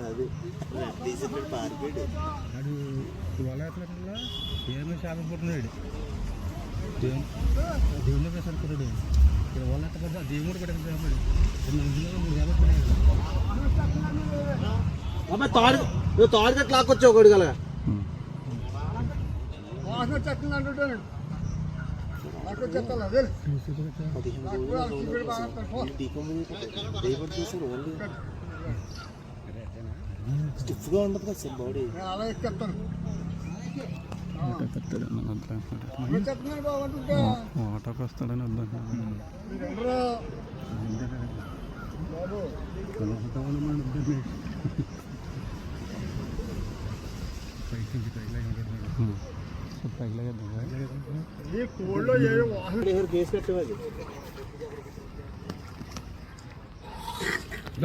అది. ఇవాళ ఎట్లా ఏమో చేపలు పుట్టినాడు దేవుని దేవుని మీద సరిపోయాడు ఇక్కడ వాళ్ళ ఎట్లా పెద్ద దేవుడు పడినాడు అమ్మాయి తాడు నువ్వు తాడు కట్టి లాక్కొచ్చావు కొడుకు అలాగా వాసన చెత్తుంది అంటుంటాను అక్కడ చెత్తాలి అదే స్టిఫ్గా ఉండదు కదా సార్ బాడీ నేను అలాగే చెప్తాను చెప్తున్నాను బాబు అంటుంటే ఆటోకి వస్తాడని వద్దాం మీరెందరూ బాబు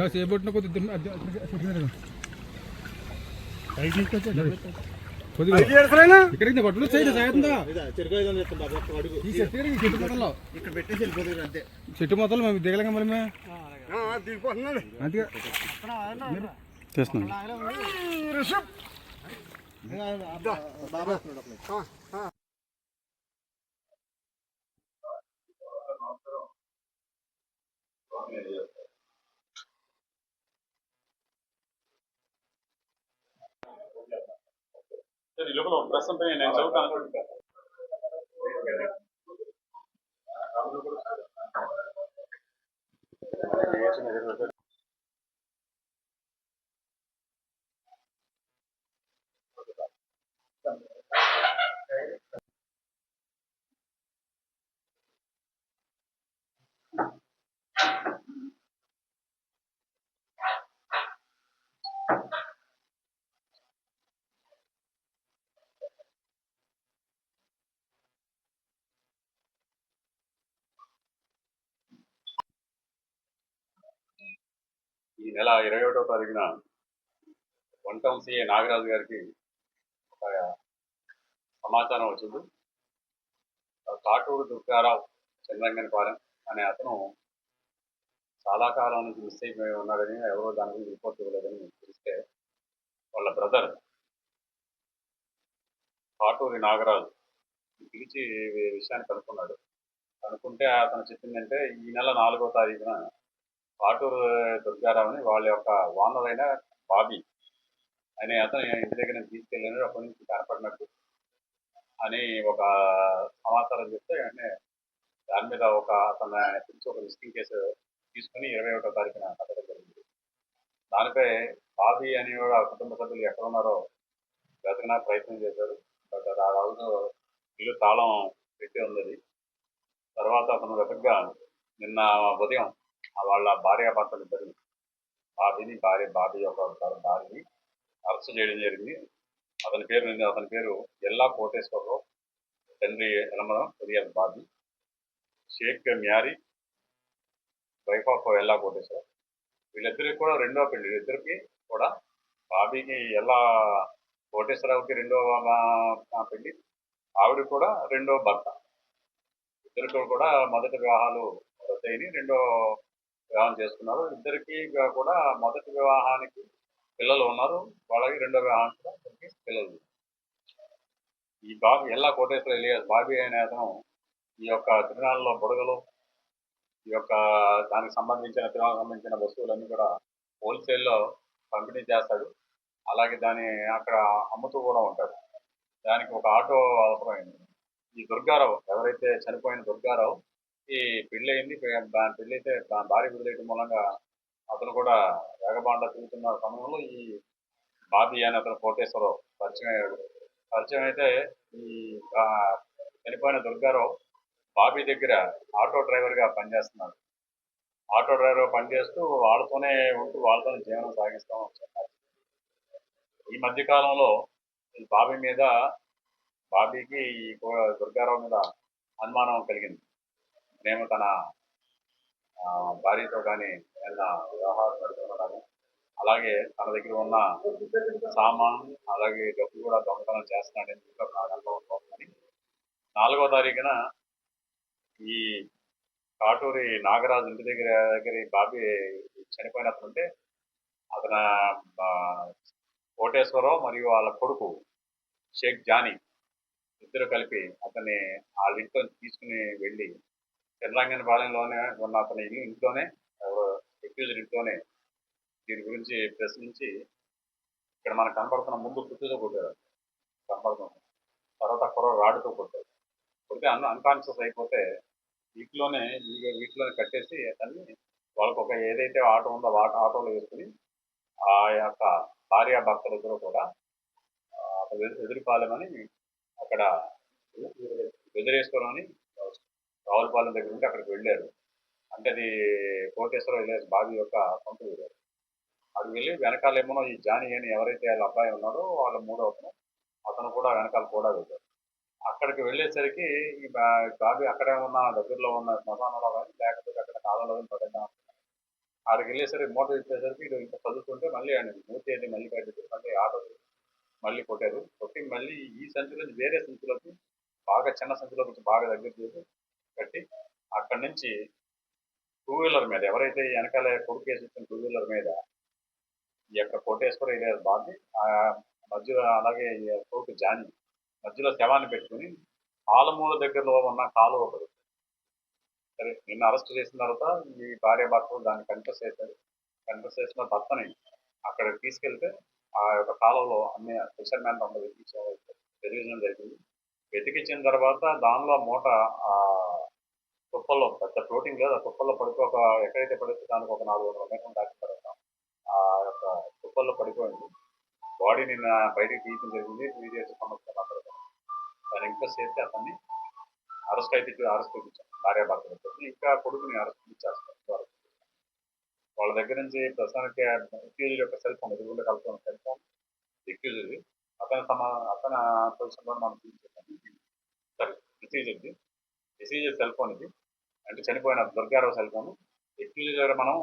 సేపట్టిన కొద్ది కొద్దిగా చెట్టు మొత్తం ఇక్కడ చెట్టు మేము దిగలేక మరి మేము అంతే చేస్తున్నాం సరే ఈ లోపల ప్రెస్ ఉంటే నేను చదువుతాను ఈ నెల ఇరవై ఒకటో తారీఖున వన్ టౌన్ సిఏ నాగరాజు గారికి ఒక సమాచారం వచ్చింది. కాటూరు దుర్గారావు చంద్రంగనిపాలెం అనే అతను చాలా కాలం నుంచి మిస్ అయిపోయి ఉన్నాడని ఎవరో దాని గురించి రిపోర్ట్ ఇవ్వలేదని తెలిస్తే వాళ్ళ బ్రదర్ కాటూరి నాగరాజు పిలిచి విషయాన్ని కనుక్కున్నాడు. కనుక్కుంటే అతను చెప్పిందంటే ఈ నెల నాలుగో తారీఖున కాటూరు దుర్గారావుని వాళ్ళ యొక్క వానరైన బాబీ. అనే అతను ఇంటి దగ్గర నుంచి తీసుకెళ్ళినాడు అప్పటి నుంచి కనపడినట్టు అని ఒక సమాచారం చెప్తే వెంటనే దాని మీద ఒక అతను పిలిచి ఒక విజిటింగ్ కేసు తీసుకుని ఇరవై ఒకటో తారీఖున కట్టడం జరిగింది. దానిపై బాబీ అని ఆ కుటుంబ సభ్యులు ఎక్కడ ఉన్నారో వెతకనా ప్రయత్నం చేశారు. బట్ ఆ రోజు ఇల్లు తాళం పెట్టి ఉన్నది. తర్వాత అతను వెతకగా నిన్న ఉదయం వాళ్ళ భార్యాభర్తలు ఇద్దరు. బాబీని భార్య బాబీ యొక్క భార్యని అరెస్ట్ చేయడం జరిగింది. అతని పేరు అతని పేరు ఎల్లా కోటేశ్వరరావు తండ్రి Elamaram courier Bobby Shaik Mary wife of Yella Koteswara వీళ్ళిద్దరికి కూడా రెండో పెళ్ళి. వీళ్ళిద్దరికి కూడా బాబీకి ఎల్లా కోటేశ్వరరావుకి రెండో పెళ్ళి. ఆవిడ కూడా రెండో భర్త. ఇద్దరికి కూడా మొదటి వివాహాలు రద్దయిని రెండో వివాహం చేసుకున్నారు. ఇద్దరికి కూడా మొదటి వివాహానికి పిల్లలు ఉన్నారు. వాళ్ళకి రెండో వివాహానికి కూడా ఇద్దరికి పిల్లలు. ఈ బాబీ ఎల్లా కోటేశ్వర ఎలియాస్ బాబీ అనే అతను ఈ యొక్క తిరునాళ్ళలో బుడగలు ఈ యొక్క దానికి సంబంధించిన తిరునాళ్ళకు సంబంధించిన వస్తువులన్నీ కూడా హోల్సేల్లో పంపిణీ చేస్తాడు. అలాగే దాన్ని అక్కడ అమ్ముతూ కూడా ఉంటాడు. దానికి ఒక ఆటో అవసరమైంది. ఈ దుర్గారావు ఎవరైతే చనిపోయిన దుర్గారావు ఈ పెళ్ళి అయింది పెళ్ళి అయితే భార్య వదిలేయడం మూలంగా అతను కూడా వేగబాండ తిరుగుతున్న సమయంలో ఈ బాబీ అని అతను కోటేశ్వరరావు పరిచయం అయ్యాడు. పరిచయం అయితే ఈ చనిపోయిన దుర్గారావు బాబీ దగ్గర ఆటో డ్రైవర్గా పనిచేస్తున్నాడు. ఆటో డ్రైవర్ పనిచేస్తూ వాళ్ళతోనే ఉంటూ వాళ్ళతోనే జీవనం సాగిస్తాం ఈ మధ్య కాలంలో ఈ బాబీ మీద బాబీకి దుర్గారావు మీద అనుమానం కలిగింది. నేను తన ఆ, భార్యతో కానీ ఏదైనా వ్యవహారం నడుపుతున్నా కానీ అలాగే తన దగ్గర ఉన్న సామాన్ అలాగే డబ్బు కూడా దొంగతనం చేస్తున్నాడని ఎందుకంటే నాకు ఉంటుందని నాలుగో తారీఖున ఈ కాటూరి నాగరాజు ఇంటి దగ్గర దగ్గర బాబీ చనిపోయినట్టుంటే అతను కోటేశ్వరరావు మరియు వాళ్ళ కొడుకు షేక్ జానీ ఇద్దరు కలిపి అతన్ని వాళ్ళ ఇంట్లో తీసుకుని వెళ్ళి పాలెంలోనే ఉన్న అతని ఇల్లు ఇంట్లోనే ఎక్యూజ్డ్ ఇంట్లోనే. దీని గురించి ప్రశ్నించి ఇక్కడ మనకు కనపడుతున్న ముందు కుర్చీతో కొట్టారు కనపడుతుంది తర్వాత కుర్ర రాడుతో కొట్టారు. కొడితే అన్ అన్కాన్షియస్ అయిపోతే వీటిలోనే ఈ వీటిలోనే కట్టేసి అతన్ని వాళ్ళకు ఒక ఏదైతే ఆటో ఉందో ఆ ఆటో ఆటోలో వేసుకుని ఆ యొక్క భార్య భర్తలు ఇద్దరు కూడా అతను ఎదురుపాలెమని అక్కడ ఎదురేశ్వరం అని రావులపాలెం దగ్గర ఉంటే అక్కడికి వెళ్ళారు. అంటే అది కోటేశ్వరం విలేజ్ బావి యొక్క పంపు వెళ్ళారు అక్కడికి వెళ్ళి వెనకాలేమో ఈ జానీ అని ఎవరైతే వాళ్ళ అబ్బాయి ఉన్నాడో వాళ్ళ మూడో అతను అతను కూడా వెనకాల కూడా వెళ్ళారు. అక్కడికి వెళ్ళేసరికి ఈ బావి అక్కడే ఉన్న దగ్గరలో ఉన్న శ్మశానంలో కానీ లేకపోతే అక్కడ కాలంలో కానీ పడేద్దాం అక్కడికి వెళ్ళేసరికి మోటార్ ఇచ్చేసరికి ఇది ఇంకా చదువుకుంటే మళ్ళీ ఆయన మూతి అది మళ్ళీ కట్టి మళ్ళీ ఆటో మళ్ళీ కొట్టారు. కొట్టి మళ్ళీ ఈ సంచుల వేరే సంచులోకి బాగా చిన్న సంచులోకి బాగా దగ్గర చేసి కట్టి అక్కడి నుంచి టూ వీలర్ మీద ఎవరైతే వెనకాల కొడుకు వేసి టూ వీలర్ మీద ఈ యొక్క కోటేశ్వర ఇదే బాబి ఆ మధ్యలో అలాగే ఈ కొడుకు జాని మధ్యలో శవాన్ని పెట్టుకుని ఆలమూల దగ్గరలో ఉన్న కాలువ ఒకటి సరే నిన్న అరెస్ట్ చేసిన తర్వాత ఈ భార్య భర్తలు దాన్ని కన్ఫెస్ చేశారు. కన్ఫెస్ చేసిన భర్తని అక్కడికి తీసుకెళ్తే ఆ యొక్క కాలంలో అన్ని ఫిషర్మ్యాన్ మ్యాన్ వెతికించడం జరిగింది. వెతికించిన తర్వాత దానిలో మూట ఆ తుప్పల్లో పెద్ద ఫ్లోటింగ్ లేదు. ఆ తుప్పల్లో ఒక ఎక్కడైతే పడితే దానికి ఒక నాలుగు వందల మీటర్లు దాటిన తర్వాత ఆ యొక్క తుప్పల్లో పడిపోయింది. బాడీ నిన్న బయటికి తీయడం జరిగింది. త్రీ డేస్ సమస్య దాన్ని ఇంకా చేస్తే అతన్ని అరెస్ట్ అయితే అరెస్ట్ చూపించాం భార్య ఇంకా కొడుకుని అరెస్ట్ చేస్తారు వాళ్ళ దగ్గర నుంచి ప్రస్తుతానికి డిక్యూజ్ యొక్క సెల్ ఫోన్ ఎదురుగుండా కలుపుతున్న సెల్ ఫోన్ డిక్యూజ్ అతని సమా అతని పొజిషన్లో మనం తీసుకుంటాం సరే. డిసీజ్ ఇది. డిసీజ్ సెల్ ఫోన్ ఇది. అంటే చనిపోయిన దుర్గారావు సెల్ ఫోన్ ఎక్యూజ్ దగ్గర మనం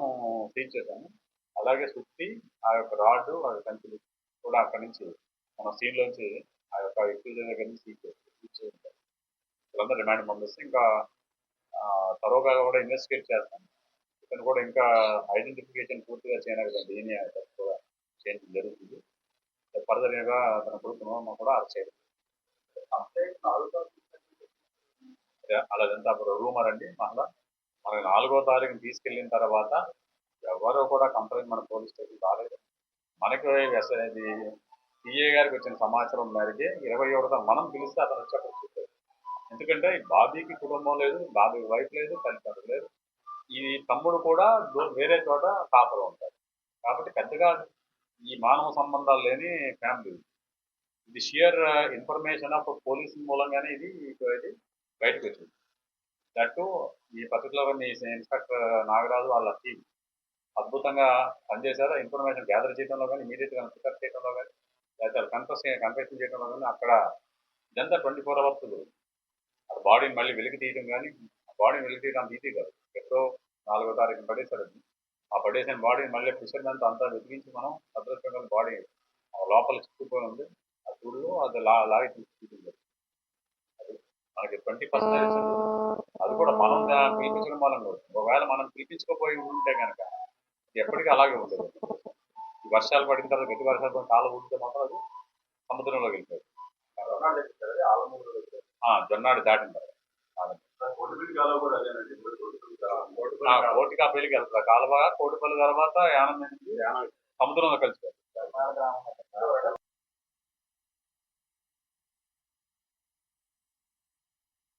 సీజ్ చేశాము. అలాగే సుత్తి ఆ యొక్క రాడ్ ఆ యొక్క కంచులు కూడా అక్కడి నుంచి మన సీన్లోంచి ఆ యొక్క ఎక్యూజ్ దగ్గర నుంచి సీజ్ సీజ్ వీళ్ళందరూ రిమాండ్ పంపిస్తే ఇంకా ఆ, తరోగా కూడా ఇన్వెస్టిగేట్ చేస్తాం ఇతను కూడా ఇంకా ఐడెంటిఫికేషన్ పూర్తిగా చేయడానికి డిఎన్ఏ కూడా చేయడం జరుగుతుంది. ఫర్దర్గా తన కొడుకును కూడా అరెస్ట్ చేయడం అలాదంతా అప్పుడు రూమర్ అండి. మళ్ళా మన నాలుగో తారీఖు తీసుకెళ్ళిన తర్వాత ఎవరు కూడా కంప్లైంట్ మన పోలీస్ స్టేషన్ రాలేదు. మనకి ఎస్- ఇది పిఏ గారికి వచ్చిన సమాచారం మేరకి ఇరవై ఒకటో మనం పిలిస్తే అతను వచ్చి అక్కడ ఎందుకంటే బాబీకి కుటుంబం లేదు బాబీకి వైఫ్ లేదు తల్లిదండ్రులు లేదు ఈ తమ్ముడు కూడా వేరే చోట కాపురం ఉంటారు కాబట్టి పెద్దగా ఈ మానవ సంబంధాలు లేని ఫ్యామిలీ ఇది. షియర్ ఇన్ఫర్మేషన్ ఆఫ్ పోలీస్ మూలంగానే ఇది ఇది బయటకు వచ్చింది. దట్టు ఈ పర్టికులర్ మీ ఇన్స్పెక్టర్ నాగరాజు వాళ్ళ టీం అద్భుతంగా పనిచేశారు. ఇన్ఫర్మేషన్ గ్యాదర్ చేయడంలో కానీ ఇమీడియట్గా పికప్ చేయడంలో కానీ లేదా కన్ఫర్స్ కన్ఫెషన్ చేయడంలో కానీ అక్కడ ఇదంతా ట్వంటీ ఫోర్ అవర్స్ ఆ బాడీని మళ్ళీ వెలికి తీయడం కానీ ఆ బాడీని వెలికి తీయడం అంత ఈజీ కాదు. ఎప్పుడో నాలుగో తారీఖున పడేశారు అది. ఆ పడేసిన బాడీని మళ్ళీ ఫిషర్ అంతా అంతా వెతికించి మనం భద్రత బాడీ లోపల చిక్కుపోయి ఉంది. ఆ చూడు అది లా లాగి అది అది కూడా మనం దా- పిలిపించడం ఒకవేళ మనం పిలిపించకపోయి ఉంటే కనుక ఎప్పటికీ అలాగే ఉండదు. వర్షాలు పడిన తర్వాత గట్టి వర్షాలు పడిన కాలం ఉంటే మాత్రం అది సముద్రంలోకి వెళ్ళిపోయింది జొన్నాడు దాటిన తర్వాత. ఆ, కోటికా పెళ్ళికి వెళ్తుంది. కాలువ కోటిపల్లి తర్వాత యానం సముద్రంలో కలిసి